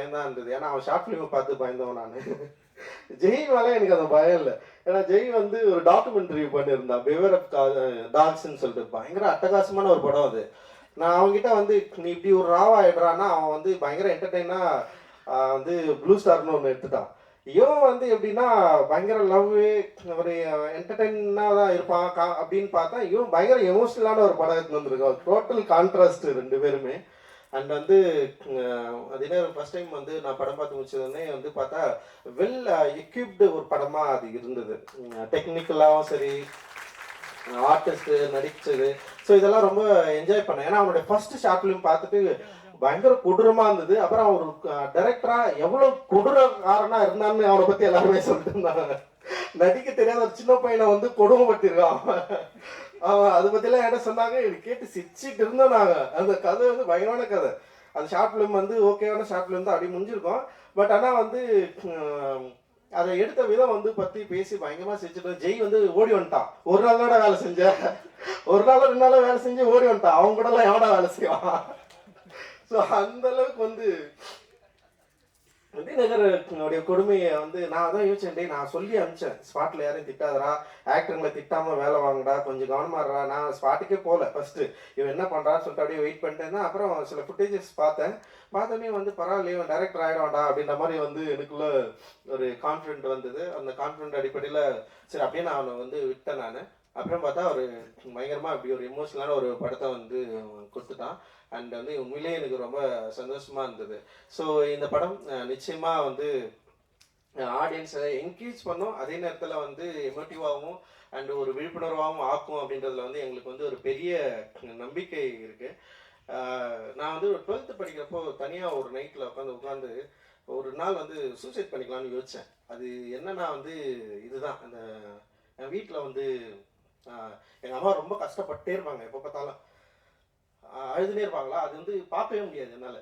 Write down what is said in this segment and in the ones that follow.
பயந்தான் இருந்தது. ஏன்னா அவன் ஷார்ட் ஃபிலிமை பார்த்து பயந்தவன் நான். ஜெயின் மேலே எனக்கு அந்த பயம் இல்லை. ஏன்னா ஜெய் வந்து ஒரு டாக்குமெண்ட்ரி பண்ணியிருந்தான். பிவர் ஆஃப் டாக்ஸ்ன்னு சொல்லிட்டு பயங்கர அட்டகாசமான ஒரு படம் அது. நான் அவன்கிட்ட வந்து நீ இப்படி ஒரு ராவா ஆயிடுறான்னா அவன் வந்து பயங்கர என்டர்டெயினாக வந்து ப்ளூ ஸ்டார்னு ஒன்று எடுத்துட்டான். இவன் வந்து எப்படின்னா பயங்கர லவ் ஒரு என்டர்டெயினாக தான் இருப்பான் கா- அப்படின்னு பார்த்தா இவன் பயங்கர எமோஷனலான ஒரு படம் எடுத்து வந்திருக்கான். டோட்டல் கான்ட்ராஸ்ட் ரெண்டு பேருமே. அண்ட் வந்து அதே ஃபர்ஸ்ட் டைம் வந்து நான் படம் பார்த்து முடிச்சதுன்னே வந்து பார்த்தா வெல் எக்யூப்டு uh, ஒரு படமாக அது இருந்தது. டெக்னிக்கலாகவும் சரி ஆர்டிஸ்ட்டு நடிச்சது. ஸோ இதெல்லாம் ரொம்ப என்ஜாய் பண்ணேன். ஏன்னா அவனுடைய ஃபர்ஸ்ட் ஷார்ட்லையும் பார்த்துட்டு பயங்கர கொடூரமா இருந்தது. அப்புறம் அவர் டைரக்டரா எவ்வளவு கொடூரக்காரனா இருந்தான்னு அவனை பத்தி எல்லாருமே சொல்லிட்டு இருந்தாங்க. நடிக்க தெரியாத ஒரு சின்ன பையனை வந்து கொடுமைப்படுத்திருக்கான். அதை பற்றிலாம் என்ன சொன்னாங்க. எனக்கு கேட்டு சிரிச்சிட்டு இருந்தோம் நாங்க. அந்த கதை வந்து பயங்கரமான கதை. அந்த ஷார்ட் ஃபிலிம் வந்து ஓகேவான ஷார்ட் ஃபிலிம் தான். அப்படி முடிஞ்சிருக்கோம். பட் ஆனால் வந்து அதை எடுத்த விதம் வந்து பத்தி பேசி பயங்கரமா செஞ்சுட்டு ஜெய் வந்து ஓடி வந்துட்டான். ஒரு நாள் தான் வேலை செஞ்ச. ஒரு நாள் ரெண்டு நாள் வேலை செஞ்சு ஓடி வந்துட்டான். அவங்க கூட எல்லாம் எவனா வேலை செய்வான்? ஸோ அந்த அளவுக்கு வந்து விஜயநகருடைய கொடுமையை வந்து நான் அதான் யோசிச்சேன் டே நான் சொல்லி அனுப்பிச்சேன். ஸ்பாட்ல யாரையும் திட்டாதடா. ஆக்டருங்களை திட்டாம வேலை வாங்கடா கொஞ்சம் கவனமா நான் ஸ்பாட்டுக்கே போகல ஃபர்ஸ்ட் இவன் என்ன பண்றான்னு சொல்லிட்டு அப்படியே வெயிட் பண்ணிட்டேன்னா அப்புறம் சில ஃபுட்டேஜஸ் பார்த்தேன். பார்த்தோன்னே வந்து பரவாயில்ல இவன் டைரக்டர் ஆயிடுவான்டா அப்படின்ற மாதிரி வந்து எனக்குள்ள ஒரு கான்ஃபிடென்ட் வந்தது. அந்த கான்ஃபிடென்ட் அடிப்படையில் சரி அப்படியே நான் அவனை வந்து விட்டேன் நான். அப்புறம் பார்த்தா ஒரு பயங்கரமா இப்படி ஒரு எமோஷனலான ஒரு படத்தை வந்து கொடுத்துட்டான். அண்ட் வந்து உண்மையிலேயே எனக்கு ரொம்ப சந்தோஷமாக இருந்தது. ஸோ இந்த படம் நிச்சயமாக வந்து ஆடியன்ஸை என்கரேஜ் பண்ணும். அதே நேரத்தில் வந்து எமோட்டிவாகவும் அண்ட் ஒரு விழிப்புணர்வாகவும் ஆக்கும் அப்படின்றதுல வந்து எங்களுக்கு வந்து ஒரு பெரிய நம்பிக்கை இருக்குது நான் வந்து டுவெல்த்து படிக்கிறப்போ தனியாக ஒரு நைட்டில் உட்காந்து உட்காந்து ஒரு நாள் வந்து சூசைட் பண்ணிக்கலாம்னு யோசித்தேன் அது என்னன்னா வந்து இதுதான். அந்த என் வீட்டில் வந்து எங்கள் அம்மா ரொம்ப கஷ்டப்பட்டே இருப்பாங்க. எப்போ பார்த்தாலும் அழுதுனே இருப்பாங்களா? அது வந்து பார்க்கவே முடியாது என்னால்.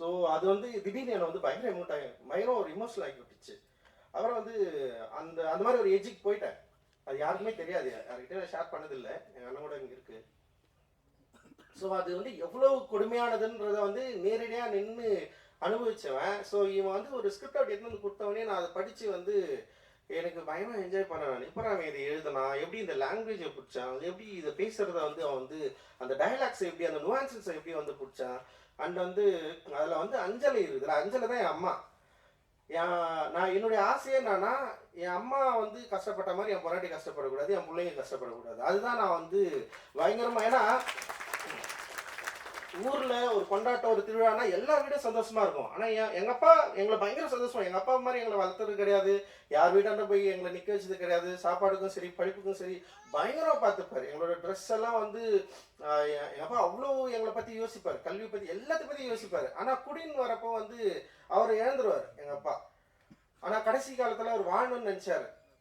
ஸோ அது வந்து திடீர்னு என்னை வந்து பயங்கர எமோட் ஆகி பயங்கரம் ஒரு இமோஷனல் ஆகி விட்டுச்சு. அப்புறம் வந்து அந்த அந்த மாதிரி ஒரு ஏஜுக்கு போயிட்டேன். அது யாருக்குமே தெரியாது. யார்கிட்ட ஷேர் பண்ணதில்லை. எங்கள் அண்ணன் கூட இங்கே இருக்கு. ஸோ அது வந்து எவ்வளவு கொடுமையானதுன்றத வந்து நேரடியாக நின்று அனுபவிச்சவன். ஸோ இவன் வந்து ஒரு ஸ்கிரிப்ட் அவுட் எடுத்து வந்து கொடுத்தவனே நான் அதை படித்து வந்து எனக்கு பயமா என்ஜாய் பண்ண இப்போ அவன் இதை எழுதினா? எப்படி இந்த லாங்குவேஜை பிடிச்சான்? எப்படி இதை பேசுறத வந்து அவன் வந்து அந்த டயலாக்ஸை எப்படி அந்த நுவான்சஸை எப்படி வந்து பிடிச்சான்? அண்ட் வந்து அதில் வந்து அஞ்சலி இருக்குதுல அஞ்சலி தான் என் அம்மா. என் நான் என்னுடைய ஆசையே என்னன்னா என் அம்மா வந்து கஷ்டப்பட்ட மாதிரி என் பொண்டாட்டி கஷ்டப்படக்கூடாது என் பிள்ளைங்க கஷ்டப்படக்கூடாது. அதுதான் நான் வந்து பயங்கரமாக ஏன்னா ஊர்ல ஒரு கொண்டாட்டம் ஒரு திருவிழானா எல்லா வீடும் சந்தோஷமா இருக்கும். ஆனா என் எங்க அப்பா எங்களை பயங்கர சந்தோஷமா. எங்க அப்பா மாதிரி எங்களை வளர்த்தது கிடையாது. யார் வீட்டாண்ட போய் எங்களை நிக்க வச்சது கிடையாது. சாப்பாடுக்கும் சரி படிப்புக்கும் சரி பயங்கரமா பார்த்துப்பாரு. எங்களோட ட்ரெஸ் எல்லாம் வந்து எங்கள் எங்க அப்பா அவ்வளோ எங்களை பத்தி யோசிப்பார். கல்வி பத்தி எல்லாத்தையும் பத்தி யோசிப்பாரு. ஆனா குடின்னு வரப்போ வந்து அவர் இழந்துருவார் எங்க அப்பா. ஆனா கடைசி காலத்துல அவர் வாழணும்னு நினைச்சாரு.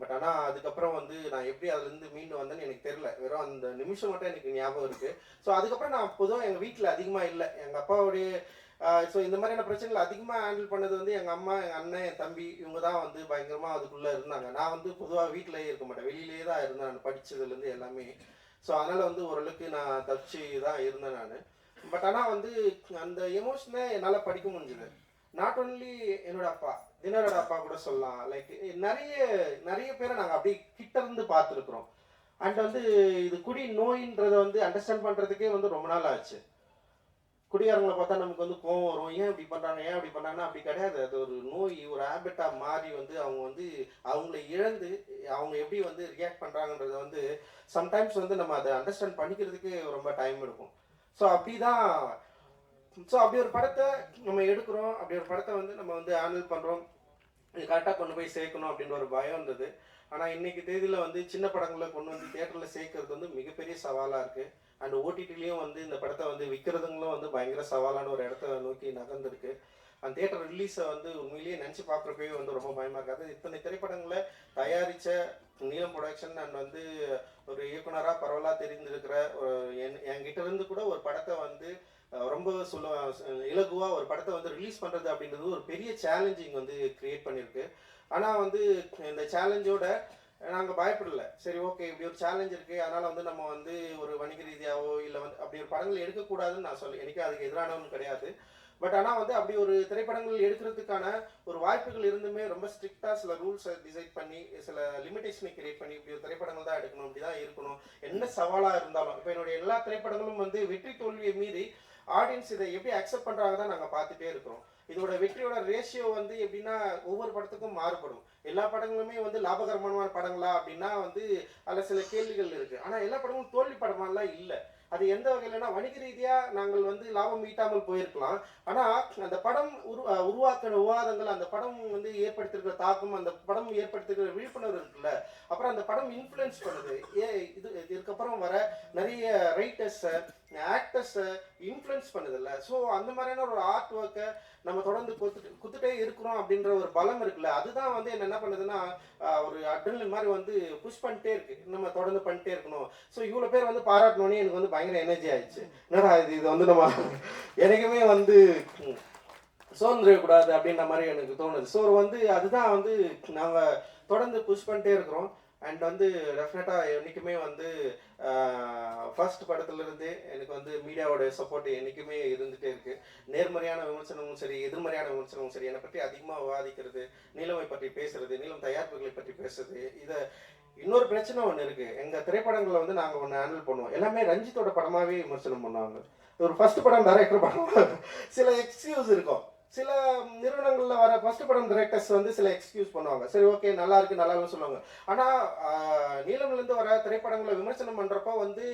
பட் ஆனால் அதுக்கப்புறம் வந்து நான் எப்படி அதுலேருந்து மீண்டு வந்தேன்னு எனக்கு தெரியல. வெறும் அந்த நிமிஷம் மட்டும் எனக்கு ஞாபகம் இருக்குது ஸோ அதுக்கப்புறம் நான் பொதுவாக எங்கள் வீட்டில் அதிகமாக இல்லை. எங்கள் அப்பாவுடைய ஸோ இந்த மாதிரியான பிரச்சனைகள் அதிகமாக ஹேண்டில் பண்ணது வந்து எங்கள் அம்மா எங்கள் அண்ணன் என் தம்பி இவங்க தான் வந்து பயங்கரமாக அதுக்குள்ளே இருந்தாங்க. நான் வந்து பொதுவாக வீட்டிலேயே இருக்க மாட்டேன். வெளியிலேயே தான் இருந்தேன் நான். படித்ததுலேருந்து எல்லாமே. ஸோ அதனால் வந்து ஓரளவுக்கு நான் தப்பிச்சு தான் இருந்தேன் நான். பட் ஆனால் வந்து அந்த எமோஷனை என்னால் படிக்க முடிஞ்சுது. நாட் ஒன்லி என்னோட அப்பா தினரோட அப்பா கூட சொல்லலாம். லைக் நிறைய நிறைய பேரை நாங்கள் அப்படி கிட்ட இருந்து பார்த்துருக்குறோம். அண்ட் வந்து இது குடி நோயின்றதை வந்து அண்டர்ஸ்டாண்ட் பண்ணுறதுக்கே வந்து ரொம்ப நாள் ஆச்சு. குடியாரங்களை பார்த்தா நமக்கு வந்து கோவம் வரும். ஏன் இப்படி பண்ணுறாங்க ஏன் இப்படி பண்ணுறாங்கன்னா அப்படி கிடையாது. அது ஒரு நோய் ஒரு ஹேபிட்டாக மாறி வந்து அவங்க வந்து அவங்கள இழந்து அவங்க எப்படி வந்து ரியாக்ட் பண்ணுறாங்கன்றத வந்து சம்டைம்ஸ் வந்து நம்ம அதை அண்டர்ஸ்டாண்ட் பண்ணிக்கிறதுக்கு ரொம்ப டைம் எடுக்கும். ஸோ அப்படிதான் ஸோ அப்படி ஒரு படத்தை நம்ம எடுக்கிறோம். அப்படி ஒரு படத்தை வந்து நம்ம வந்து ஹேண்டில் பண்ணுறோம் இது கரெக்டாக கொண்டு போய் சேர்க்கணும் அப்படின்ற ஒரு பயம் இருந்தது. ஆனால் இன்னைக்கு தேதியில் வந்து சின்ன படங்களை கொண்டு வந்து தேட்டரில் சேர்க்கறது வந்து மிகப்பெரிய சவாலாக இருக்குது அண்ட் ஓடிடிலையும் வந்து இந்த படத்தை வந்து விற்கிறதுங்களும் வந்து பயங்கர சவாலான ஒரு இடத்த நோக்கி நகர்ந்துருக்கு. அந்த தியேட்டர் ரிலீஸை வந்து உண்மையிலேயே நினச்சி பார்க்குறப்பவே வந்து ரொம்ப பயமாக இருக்காது இத்தனை திரைப்படங்களை தயாரித்த நீலம் ப்ரொடக்ஷன் அண்ட் வந்து ஒரு இயக்குனராக பரவலாக தெரிந்திருக்கிற ஒரு என் என்கிட்ட இருந்து கூட ஒரு படத்தை வந்து ரொம்ப சொல்ல இலகுவாக ஒரு படத்தை வந்து ரிலீஸ் பண்ணுறது அப்படின்றது ஒரு பெரிய சேலஞ்சிங் வந்து க்ரியேட் பண்ணியிருக்கு ஆனால் வந்து இந்த சேலஞ்சோட நாங்கள் பயப்படல. சரி ஓகே இப்படி ஒரு சேலஞ்ச் இருக்கு. அதனால் வந்து நம்ம வந்து ஒரு வணிக ரீதியாவோ இல்லை வந்து அப்படி ஒரு படங்கள் எடுக்கக்கூடாதுன்னு நான் சொல்ல எனக்கு அதுக்கு எதிரானவன் கிடையாது. பட் ஆனால் வந்து அப்படி ஒரு திரைப்படங்கள் எடுக்கிறதுக்கான ஒரு வாய்ப்புகள் இருந்துமே ரொம்ப ஸ்ட்ரிக்டாக சில ரூல்ஸை டிசைட் பண்ணி சில லிமிடேஷனை கிரியேட் பண்ணி இப்படி ஒரு திரைப்படங்கள் தான் எடுக்கணும் இப்படி தான் இருக்கணும். என்ன சவாலாக இருந்தாலும் இப்போ என்னுடைய எல்லா திரைப்படங்களும் வந்து வெற்றி தோல்வியை மீறி ஆடியன்ஸ் இதை எப்படி அக்செப்ட் பண்ணுறாங்க தான் நாங்கள் பார்த்துட்டே இருக்கிறோம். இதோட வெற்றியோட ரேஷியோ வந்து எப்படின்னா ஒவ்வொரு படத்துக்கும் மாறுபடும். எல்லா படங்களுமே வந்து லாபகரமான படங்களா அப்படின்னா வந்து அதில் சில கேள்விகள் இருக்கு. ஆனால் எல்லா படமும் தோல்வி படமாலாம் இல்லை. அது எந்த வகையிலனா வணிக ரீதியா நாங்கள் வந்து லாபம் ஈட்டாமல் போயிருக்கலாம். ஆனா அந்த படம் உரு உருவாக்கின விவாதங்கள் அந்த படம் வந்து ஏற்படுத்திருக்கிற தாக்கம் அந்த படம் ஏற்படுத்திருக்கிற விழிப்புணர்வு இருக்குல்ல அப்புறம் அந்த படம் இன்ஃப்ளூயன்ஸ் பண்ணுது. ஏ இது இதுக்கப்புறம் வர நிறைய ரைட்டர்ஸை ஆக்டர்ஸை இன்ஃப்ளூயன்ஸ் பண்ணுதில்ல. ஸோ அந்த மாதிரியான ஒரு ஆர்ட் ஒர்க்கை நம்ம தொடர்ந்து கொடுத்துட்டு கொடுத்துட்டே இருக்கிறோம் அப்படின்ற ஒரு பலம் இருக்குல்ல அதுதான் வந்து என்ன என்ன பண்ணுதுன்னா ஒரு அட்ரலின் மாதிரி வந்து புஷ் பண்ணிட்டே இருக்கு. நம்ம தொடர்ந்து பண்ணிட்டே இருக்கணும். ஸோ இவ்வளோ பேர் வந்து பாராட்டணுன்னே எனக்கு வந்து பயங்கர எனர்ஜி ஆயிடுச்சு. என்னடா இது இது வந்து நம்ம எனக்குமே வந்து ம், சோர்ந்துடக்கூடாது அப்படின்ற மாதிரி எனக்கு தோணுது. ஸோ வந்து அதுதான் வந்து நாங்கள் தொடர்ந்து புஷ் பண்ணிட்டே இருக்கிறோம். அண்ட் வந்து டெஃபினட்டாக என்றைக்குமே வந்து ஃபர்ஸ்ட் படத்துலேருந்தே எனக்கு வந்து மீடியாவோட சப்போர்ட் என்றைக்குமே இருந்துகிட்டே இருக்குது நேர்மறையான விமர்சனமும் சரி எதிர்மறையான விமர்சனமும் சரி என்னை பற்றி அதிகமாக விவாதிக்கிறது நிலமை பற்றி பேசுறது நீலம் தயாரிப்புகளை பற்றி பேசுறது இதை இன்னொரு பிரச்சனை ஒன்று இருக்கு. எங்க திரைப்படங்களை வந்து நாங்க ஒன்று ஹேண்டில் பண்ணுவோம். எல்லாமே ரஞ்சித்தோட படமாவே விமர்சனம் பண்ணுவாங்க. ஒரு ஃபர்ஸ்ட் படம் டைரக்டர் படம். சில எக்ஸ்கியூஸ் இருக்கும். சில நிறுவனங்களில் வர ஃபர்ஸ்ட் படம் டைரக்டர்ஸ் வந்து சில எக்ஸ்கியூஸ் பண்ணுவாங்க. சரி ஓகே நல்லா இருக்கு நல்லா இல்லைன்னு சொல்லுவாங்க. ஆனால் நீளம்லேருந்து வர திரைப்படங்களை விமர்சனம் பண்ணுறப்போ வந்து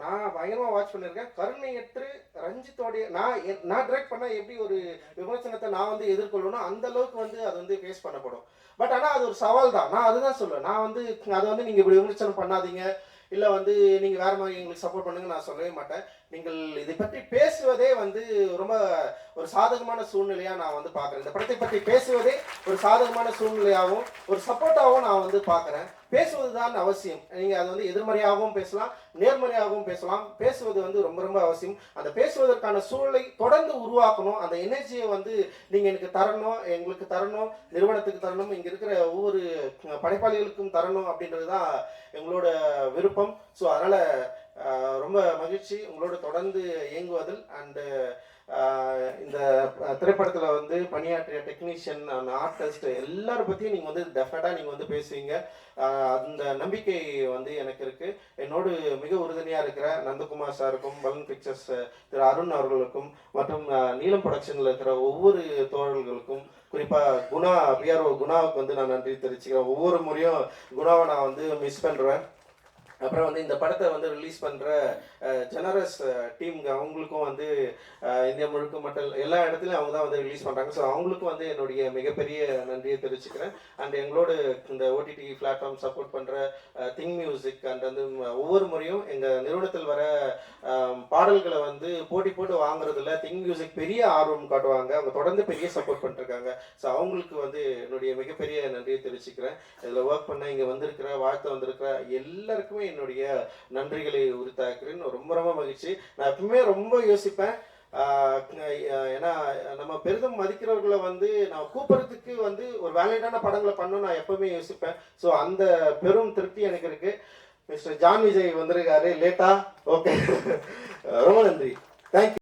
நான் பயங்கரமாக வாட்ச் பண்ணியிருக்கேன். கருணையற்று ரஞ்சித்தோடைய நான் நான் டைரக்ட் பண்ணால் எப்படி ஒரு விமர்சனத்தை நான் வந்து எதிர்கொள்ளணும் அந்த அளவுக்கு வந்து அது வந்து ஃபேஸ் பண்ணப்படும். பட் ஆனால் அது ஒரு சவால் தான். நான் அதுதான் சொல்லுவேன் நான் வந்து அதை வந்து நீங்கள் இப்படி விமர்சனம் பண்ணாதீங்க. இல்லை வந்து நீங்கள் வேற மாதிரி எங்களுக்கு சப்போர்ட் பண்ணுங்க நான் சொல்லவே மாட்டேன். நீங்கள் இதை பற்றி பேசுவதே வந்து ரொம்ப ஒரு சாதகமான சூழ்நிலையாக நான் வந்து பார்க்குறேன். இந்த படத்தை பற்றி பேசுவதே ஒரு சாதகமான சூழ்நிலையாகவும் ஒரு சப்போர்ட்டாகவும் நான் வந்து பார்க்குறேன். பேசுவதுதான் அவசியம். நீங்கள் அது வந்து எதிர்மறையாகவும் பேசலாம் நேர்மறையாகவும் பேசலாம். பேசுவது வந்து ரொம்ப ரொம்ப அவசியம். அந்த பேசுவதற்கான சூழலை தொடர்ந்து உருவாக்கணும். அந்த எனர்ஜியை வந்து நீங்கள் எனக்கு தரணும் எங்களுக்கு தரணும் நிறுவனத்துக்கு தரணும் இங்கே இருக்கிற ஒவ்வொரு படைப்பாளிகளுக்கும் தரணும் அப்படின்றது தான் எங்களோட விருப்பம். ஸோ அதனால் ரொம்ப மகிழ்ச்சி. உங்களோட தொடர்ந்து இயங்குவதில் அண்டு இந்த திரைப்படத்தில் வந்து பணியாற்றிய டெக்னீஷியன் ஆர்டிஸ்ட் எல்லாரும் பற்றியும் நீங்கள் வந்து டெஃபினட்டாக நீங்கள் வந்து பேசுவீங்க. அந்த நம்பிக்கை வந்து எனக்கு இருக்குது என்னோடு மிக உறுதுணையாக இருக்கிற நந்தகுமார் சாருக்கும் பலன் பிக்சர்ஸ் திரு அருண் அவர்களுக்கும் மற்றும் நீலம் ப்ரொடக்ஷனில் இருக்கிற ஒவ்வொரு தோழர்களுக்கும் குறிப்பாக குணா பிஆர்ஓ குணாவுக்கு வந்து நான் நன்றி தெரிவிச்சுக்கிறேன். ஒவ்வொரு முறையும் குணாவை நான் வந்து மிஸ் பண்ணுறேன் அப்புறம் வந்து இந்த படத்தை வந்து ரிலீஸ் பண்ணுற ஜெனரஸ் டீமுங்க அவங்களுக்கும் வந்து இந்தியா முழுக்க மட்டும் எல்லா இடத்துலையும் அவங்க தான் வந்து ரிலீஸ் பண்ணுறாங்க ஸோ அவங்களுக்கும் வந்து என்னுடைய மிகப்பெரிய நன்றியை தெரிவிச்சுக்கிறேன். அண்ட் எங்களோட இந்த ஓடிடி பிளாட்ஃபார்ம் சப்போர்ட் பண்ணுற திங் மியூசிக் அண்ட் வந்து ஒவ்வொரு முறையும் எங்கள் நிறுவனத்தில் வர பாடல்களை வந்து போட்டி போட்டு வாங்குறதுல திங் மியூசிக் பெரிய ஆர்வம் காட்டுவாங்க. அவங்க தொடர்ந்து பெரிய சப்போர்ட் பண்ணிருக்காங்க ஸோ அவங்களுக்கு வந்து என்னுடைய மிகப்பெரிய நன்றியை தெரிவிச்சுக்கிறேன். இதில் ஒர்க் பண்ண இங்கே வந்திருக்கிற வாழ்த்து வந்திருக்கிற எல்லாருக்குமே என்னுடைய நன்றிகளை உரித்தாக்குறேன். ரொம்ப ரொம்ப மகிழ்ச்சி. நான் எப்பவுமே ரொம்ப யோசிப்பேன். ஏன்னா நம்ம பெரிதும் மதிக்கிறவர்களை வந்து நான் கூப்பிடுறதுக்கு வந்து ஒரு வேலிடான படங்களை பண்ணணும்னு நான் எப்பவுமே யோசிப்பேன். ஸோ அந்த பெரும் திருப்தி எனக்கு இருக்கு. மிஸ்டர் ஜான் விஜய் வந்திருக்காரு லேட்டா. ஓகே ரொம்ப நன்றி. தேங்க்யூ